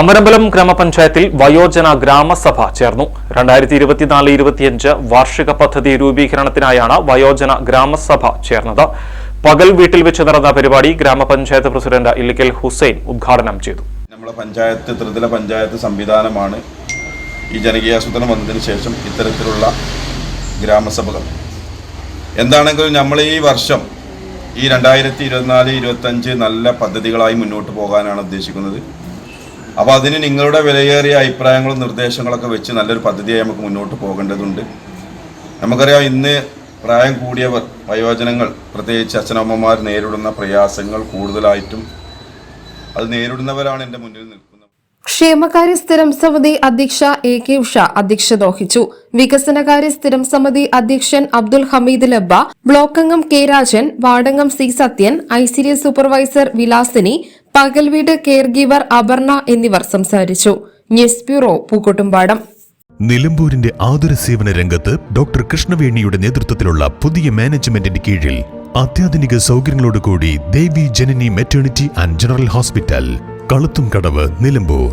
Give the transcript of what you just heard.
അമരമ്പലം ഗ്രാമപഞ്ചായത്തിൽ വയോജന ഗ്രാമസഭ ചേർന്നു. രണ്ടായിരത്തി ഇരുപത്തിനാല് ഇരുപത്തിയഞ്ച് വാർഷിക പദ്ധതി രൂപീകരണത്തിനായാണ് വയോജന ഗ്രാമസഭ ചേർന്നത്. പകൽ വീട്ടിൽ വെച്ച് നടന്ന പരിപാടി ഗ്രാമപഞ്ചായത്ത് പ്രസിഡന്റ് ഇല്ലിക്കൽ ഹുസൈൻ ഉദ്ഘാടനം ചെയ്തു. നമ്മുടെ പഞ്ചായത്ത് ത്രിതല പഞ്ചായത്ത് സംവിധാനമാണ് ഈ ജനകീയാസൂത്രണം വന്നതിന് ശേഷം ഇത്തരത്തിലുള്ള ഗ്രാമസഭകൾ. എന്താണെങ്കിലും നമ്മൾ ഈ വർഷം ഈ രണ്ടായിരത്തി ഇരുപത്തിനാല് ഇരുപത്തഞ്ച് നല്ല പദ്ധതികളായി മുന്നോട്ട് പോകാനാണ് ഉദ്ദേശിക്കുന്നത്. അപ്പോൾ അതിന് നിങ്ങളുടെ വിലയേറിയ അഭിപ്രായങ്ങളും നിർദ്ദേശങ്ങളൊക്കെ വെച്ച് നല്ലൊരു പദ്ധതിയായി നമുക്ക് മുന്നോട്ട് പോകേണ്ടതുണ്ട്. നമുക്കറിയാം ഇന്ന് പ്രായം കൂടിയവർ വയോജനങ്ങൾ പ്രത്യേകിച്ച് അച്ഛനമ്മമാർ നേരിടുന്ന പ്രയാസങ്ങൾ കൂടുതലായിട്ടും അത് നേരിടുന്നവരാണ് എന്റെ മുന്നിൽ നിൽക്കുന്നത്. ക്ഷേമകാര്യ സ്ഥിരം സമിതി അധ്യക്ഷ എ കെ ഉഷ അധ്യക്ഷത വഹിച്ചു വികസനകാര്യ സ്ഥിരം സമിതി അധ്യക്ഷൻ അബ്ദുൽ ഹമീദ് ലബ്ബ ബ്ലോക്കംഗം K Rajan വാർഡംഗം C Sathyan I supervisor Vilasini പകൽവീട് care giver Aparna എന്നിവർ സംസാരിച്ചു. News bureau Pookkottumpadam. നിലമ്പൂരിന്റെ ആതുര സേവന രംഗത്ത് ഡോക്ടർ കൃഷ്ണവേണിയുടെ നേതൃത്വത്തിലുള്ള പുതിയ മാനേജ്മെന്റിന്റെ കീഴിൽ അത്യാധുനിക സൗകര്യങ്ങളോടുകൂടി Devi Janani maternity and general hospital Kaluthum Kadavu Nilambur.